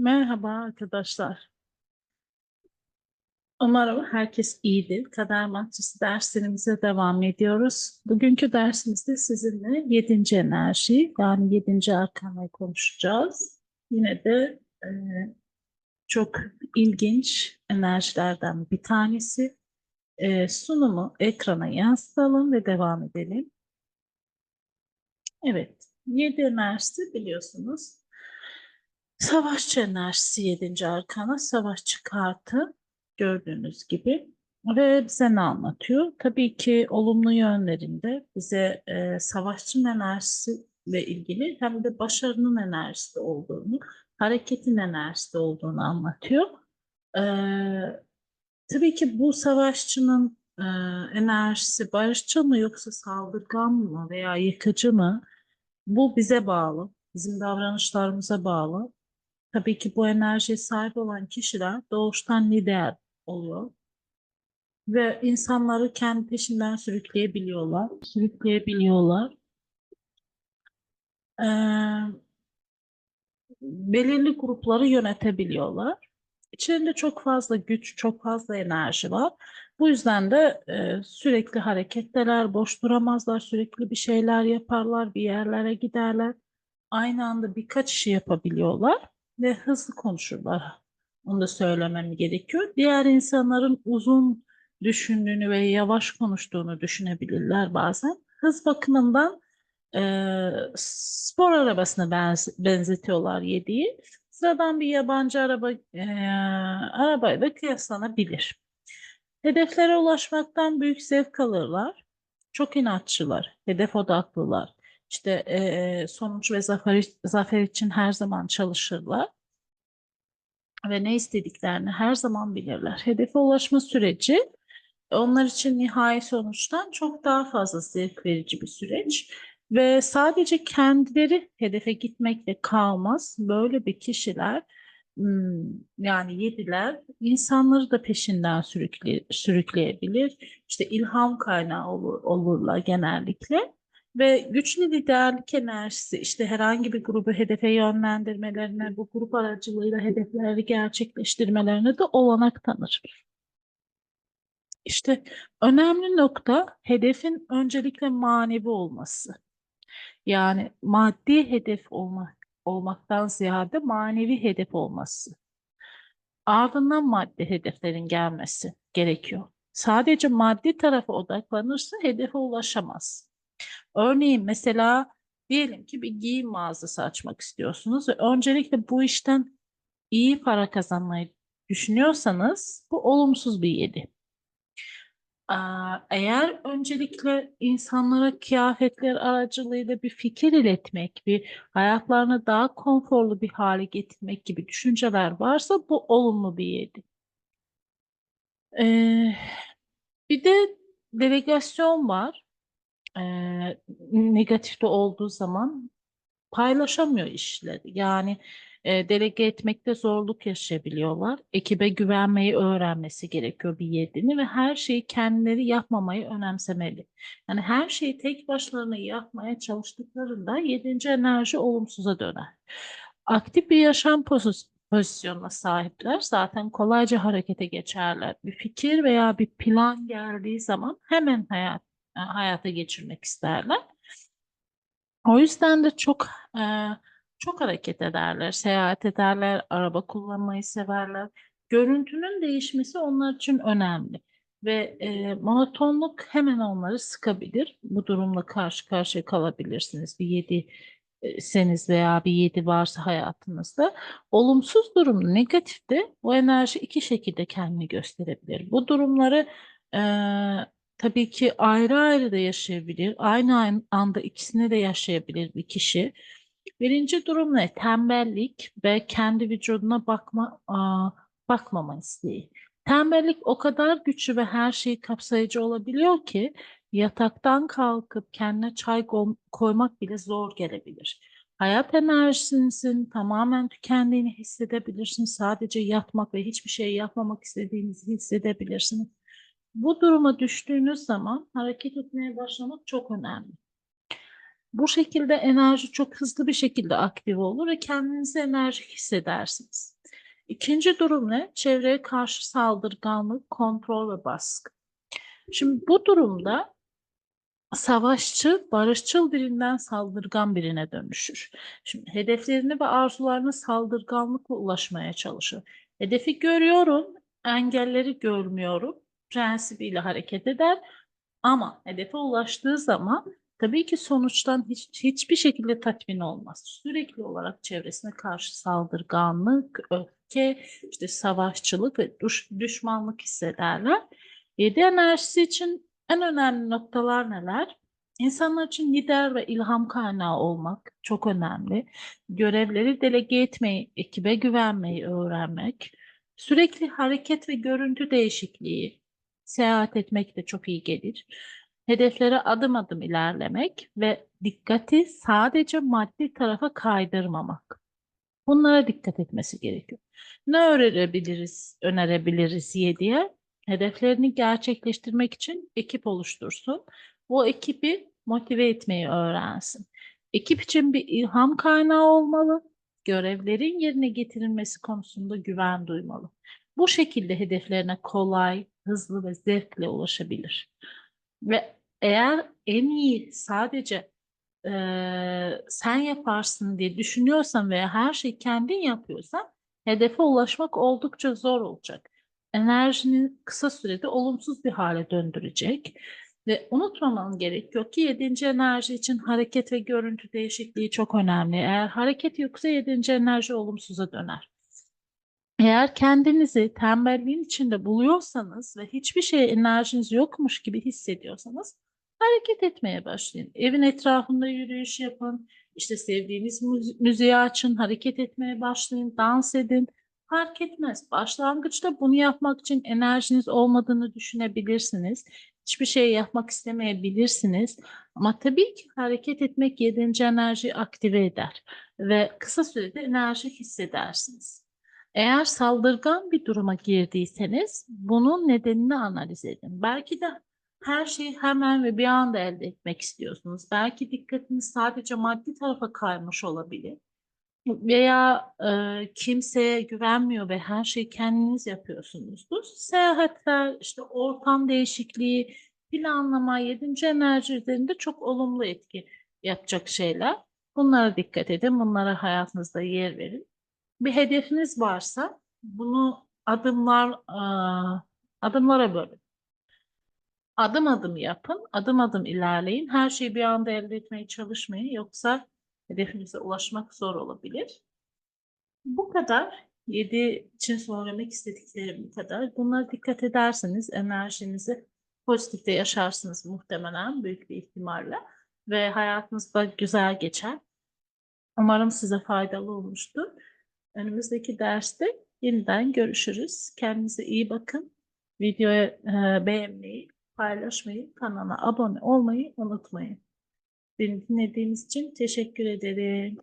Merhaba arkadaşlar. Umarım herkes iyidir. Kader Matrisi derslerimize devam ediyoruz. Bugünkü dersimizde sizinle 7. enerji yani 7. arkanayı konuşacağız. Yine de e, çok ilginç enerjilerden bir tanesi. E, sunumu ekrana yansıtalım ve devam edelim. Evet, 7 enerjisi biliyorsunuz. Savaşçı enerjisi 7. arkana, savaşçı kartı gördüğünüz gibi. Ve bize ne anlatıyor? Tabii ki olumlu yönlerinde bize e, savaşçının enerjisi ile ilgili hem de başarının enerjisi olduğunu, hareketin enerjisi olduğunu anlatıyor. E, tabii ki bu savaşçının e, enerjisi barışçıl mı yoksa saldırgan mı veya yıkıcı mı? Bu bize bağlı, bizim davranışlarımıza bağlı. Tabii ki bu enerjiye sahip olan kişiler doğuştan lider oluyor. Ve insanları kendi peşinden sürükleyebiliyorlar. Sürükleyebiliyorlar. Ee, belirli grupları yönetebiliyorlar. İçlerinde çok fazla güç, çok fazla enerji var. Bu yüzden de e, sürekli hareketteler, boş duramazlar, sürekli bir şeyler yaparlar, bir yerlere giderler. Aynı anda birkaç işi yapabiliyorlar ve hızlı konuşurlar. Onu da söylemem gerekiyor. Diğer insanların uzun düşündüğünü ve yavaş konuştuğunu düşünebilirler bazen. Hız bakımından e, spor arabasına benz benzetiyorlar yediği. Sıradan bir yabancı araba e, arabayla kıyaslanabilir. Hedeflere ulaşmaktan büyük zevk alırlar. Çok inatçılar, hedef odaklılar. İşte e, sonuç ve zafer, zafer için her zaman çalışırlar. Ve ne istediklerini her zaman bilirler. Hedefe ulaşma süreci onlar için nihai sonuçtan çok daha fazla zevk verici bir süreç. Ve sadece kendileri hedefe gitmekle kalmaz. Böyle bir kişiler yani yediler insanları da peşinden sürükle, sürükleyebilir. İşte ilham kaynağı olur, olurlar genellikle. Ve güçlü liderlik enerjisi işte herhangi bir grubu hedefe yönlendirmelerine, bu grup aracılığıyla hedefleri gerçekleştirmelerine de olanak tanır. İşte önemli nokta hedefin öncelikle manevi olması. Yani maddi hedef olmak, olmaktan ziyade manevi hedef olması. Ardından maddi hedeflerin gelmesi gerekiyor. Sadece maddi tarafa odaklanırsa hedefe ulaşamaz. Örneğin mesela diyelim ki bir giyim mağazası açmak istiyorsunuz ve öncelikle bu işten iyi para kazanmayı düşünüyorsanız bu olumsuz bir yedi. Eğer öncelikle insanlara kıyafetler aracılığıyla bir fikir iletmek, bir hayatlarını daha konforlu bir hale getirmek gibi düşünceler varsa bu olumlu bir yedi. Ee, bir de delegasyon var e, negatifte olduğu zaman paylaşamıyor işleri. Yani e, delege etmekte zorluk yaşayabiliyorlar. Ekibe güvenmeyi öğrenmesi gerekiyor bir yedini ve her şeyi kendileri yapmamayı önemsemeli. Yani her şeyi tek başlarına yapmaya çalıştıklarında yedinci enerji olumsuza döner. Aktif bir yaşam pozisyonuna sahipler. Zaten kolayca harekete geçerler. Bir fikir veya bir plan geldiği zaman hemen hayat hayata geçirmek isterler. O yüzden de çok e, çok hareket ederler, seyahat ederler, araba kullanmayı severler. Görüntünün değişmesi onlar için önemli ve e, monotonluk hemen onları sıkabilir. Bu durumla karşı karşıya kalabilirsiniz. Bir yedi e, seniz veya bir yedi varsa hayatınızda. Olumsuz durum negatifte bu enerji iki şekilde kendini gösterebilir. Bu durumları e, tabii ki ayrı ayrı da yaşayabilir. Aynı anda ikisini de yaşayabilir bir kişi. Birinci durum ne? Tembellik ve kendi vücuduna bakma aa, bakmama isteği. Tembellik o kadar güçlü ve her şeyi kapsayıcı olabiliyor ki yataktan kalkıp kendine çay koymak bile zor gelebilir. Hayat enerjinizin tamamen tükendiğini hissedebilirsiniz. Sadece yatmak ve hiçbir şey yapmamak istediğinizi hissedebilirsiniz. Bu duruma düştüğünüz zaman hareket etmeye başlamak çok önemli. Bu şekilde enerji çok hızlı bir şekilde aktive olur ve kendinizi enerjik hissedersiniz. İkinci durum ne? Çevreye karşı saldırganlık, kontrol ve baskı. Şimdi bu durumda savaşçı, barışçıl birinden saldırgan birine dönüşür. Şimdi hedeflerini ve arzularına saldırganlıkla ulaşmaya çalışır. Hedefi görüyorum, engelleri görmüyorum prensibiyle hareket eder. Ama hedefe ulaştığı zaman tabii ki sonuçtan hiç, hiçbir şekilde tatmin olmaz. Sürekli olarak çevresine karşı saldırganlık, öfke, işte savaşçılık ve düş, düşmanlık hissederler. Yedi enerjisi için en önemli noktalar neler? İnsanlar için lider ve ilham kaynağı olmak çok önemli. Görevleri delege etmeyi, ekibe güvenmeyi öğrenmek, sürekli hareket ve görüntü değişikliği, seyahat etmek de çok iyi gelir. Hedeflere adım adım ilerlemek ve dikkati sadece maddi tarafa kaydırmamak. Bunlara dikkat etmesi gerekiyor. Ne öğrenebiliriz, önerebiliriz diye hedeflerini gerçekleştirmek için ekip oluştursun. Bu ekibi motive etmeyi öğrensin. Ekip için bir ilham kaynağı olmalı. Görevlerin yerine getirilmesi konusunda güven duymalı. Bu şekilde hedeflerine kolay, hızlı ve zevkle ulaşabilir. Ve eğer en iyi sadece eee, sen yaparsın diye düşünüyorsan veya her şeyi kendin yapıyorsan hedefe ulaşmak oldukça zor olacak. Enerjini kısa sürede olumsuz bir hale döndürecek. Ve unutmaman gerekiyor ki yedinci enerji için hareket ve görüntü değişikliği çok önemli. Eğer hareket yoksa yedinci enerji olumsuza döner. Eğer kendinizi tembelliğin içinde buluyorsanız ve hiçbir şeye enerjiniz yokmuş gibi hissediyorsanız hareket etmeye başlayın. Evin etrafında yürüyüş yapın. İşte sevdiğiniz müzi- müziği açın, hareket etmeye başlayın, dans edin. Fark etmez. Başlangıçta bunu yapmak için enerjiniz olmadığını düşünebilirsiniz. Hiçbir şey yapmak istemeyebilirsiniz. Ama tabii ki hareket etmek yedinci enerjiyi aktive eder ve kısa sürede enerji hissedersiniz. Eğer saldırgan bir duruma girdiyseniz bunun nedenini analiz edin. Belki de her şeyi hemen ve bir anda elde etmek istiyorsunuz. Belki dikkatiniz sadece maddi tarafa kaymış olabilir. Veya e, kimseye güvenmiyor ve her şeyi kendiniz yapıyorsunuzdur. Seyahatler, işte ortam değişikliği, planlama, yedinci enerji üzerinde çok olumlu etki yapacak şeyler. Bunlara dikkat edin, bunlara hayatınızda yer verin. Bir hedefiniz varsa bunu adımlar aa, adımlara bölün. Adım adım yapın, adım adım ilerleyin. Her şeyi bir anda elde etmeye çalışmayın. Yoksa hedefinize ulaşmak zor olabilir. Bu kadar. 7 için söylemek istediklerim bu kadar. Bunlara dikkat ederseniz enerjinizi pozitifte yaşarsınız muhtemelen büyük bir ihtimalle ve hayatınız da güzel geçer. Umarım size faydalı olmuştur. Önümüzdeki derste yeniden görüşürüz. Kendinize iyi bakın. Videoyu e, beğenmeyi, paylaşmayı, kanala abone olmayı unutmayın. Beni dinlediğiniz için teşekkür ederim.